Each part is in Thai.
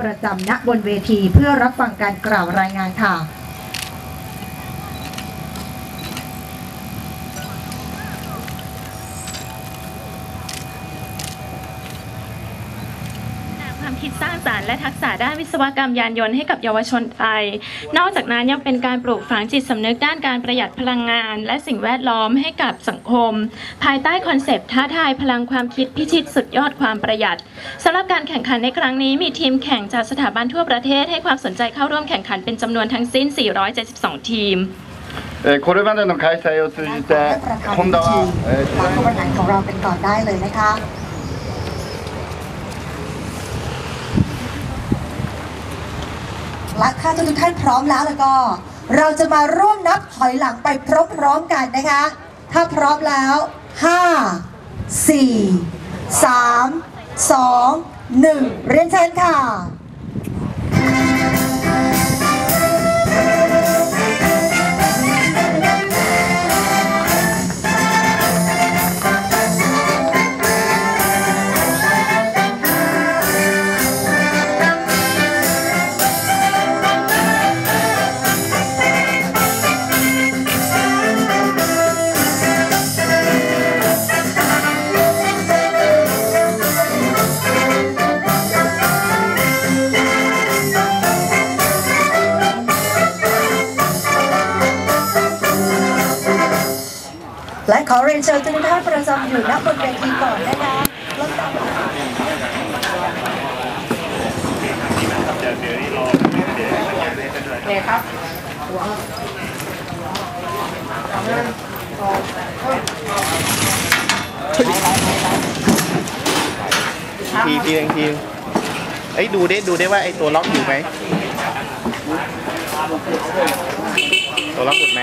ประจำณบนเวทีเพื่อรับฟังการกล่าวรายงานค่ะ ความคิดสร้างสารรค์และทักษะด้านวิศวกรรมยานยนต์ให้กับเยาวชนไทย นอกจากนั้นยังเป็นการปลูกฝังจิตสำนึกด้านการประหยัดพลังงาน และสิ่งแวดล้อมให้กับสังคม ภายใต้คอนเซปต์ท้าทายพลังความคิดพิชิตสุดยอดความประหยัดสำหรับการแข่งขันในครั้งนี้มีทีมแข่งจากสถาบันทั่วประเทศให้ความสนใจเข้าร่วมแข่งขันเป็นจำนวนทั้งสิ้น 472 ทีม えーこれまでの開催を通じてホンダは、えー มาผู้บริหารของเรากันก่อนได้เลยนะคะ และถ้าทุกท่านพร้อมแล้วแล้วก็ เราจะมาร่วมนับถอยหลังไปพร้อมๆกันนะคะ ถ้าพร้อมแล้ว 5 4 3 2 1 เรียนเชิญค่ะ และขอเรียนเชิญทุกท่านประจำอยู่ณบนเวทีก่อนนะคะลำดับทีทีเองทีเอ้ยดูได้ดูได้ว่าไอ้ตัวล็อกอยู่ไหมตัวล็อกหลุดไหม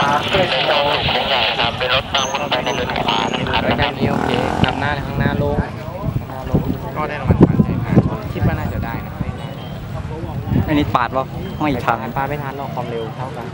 สามเจ็ดศูนย์รายการนี้โอเคนำหน้าข้างหน้าลงหน้าลงก็ได้รางวัลขวัญใจผ่านคิดว่าน่าจะได้นะอันนี้ปาดป่ะไม่ทันปาดไม่ทันหรอกความเร็วเท่ากัน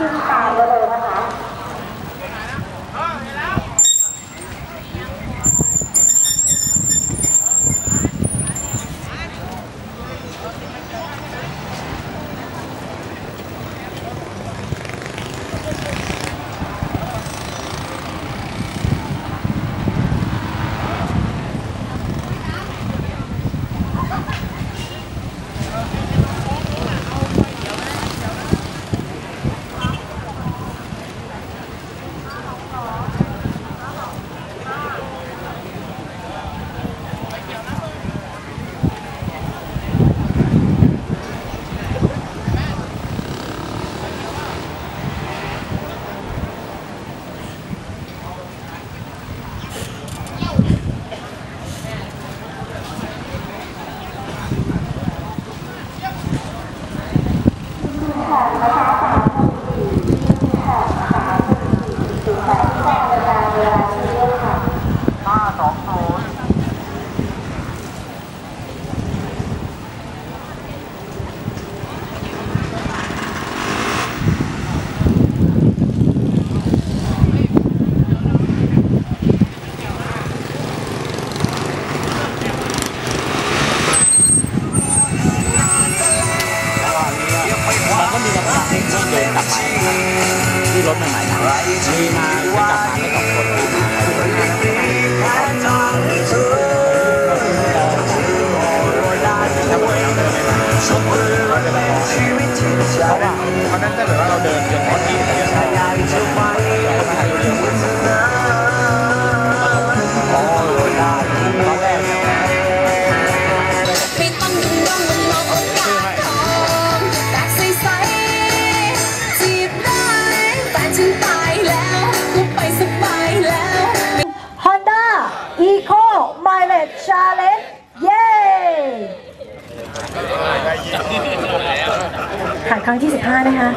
อ้างชื่ ถ้าเกิดว่าเราเดินจนหมที่เราก็ได้ฮอนด้าอีโคไมเลตชาเลนจ์เย้ ขันครั้งที่ 15 นะคะ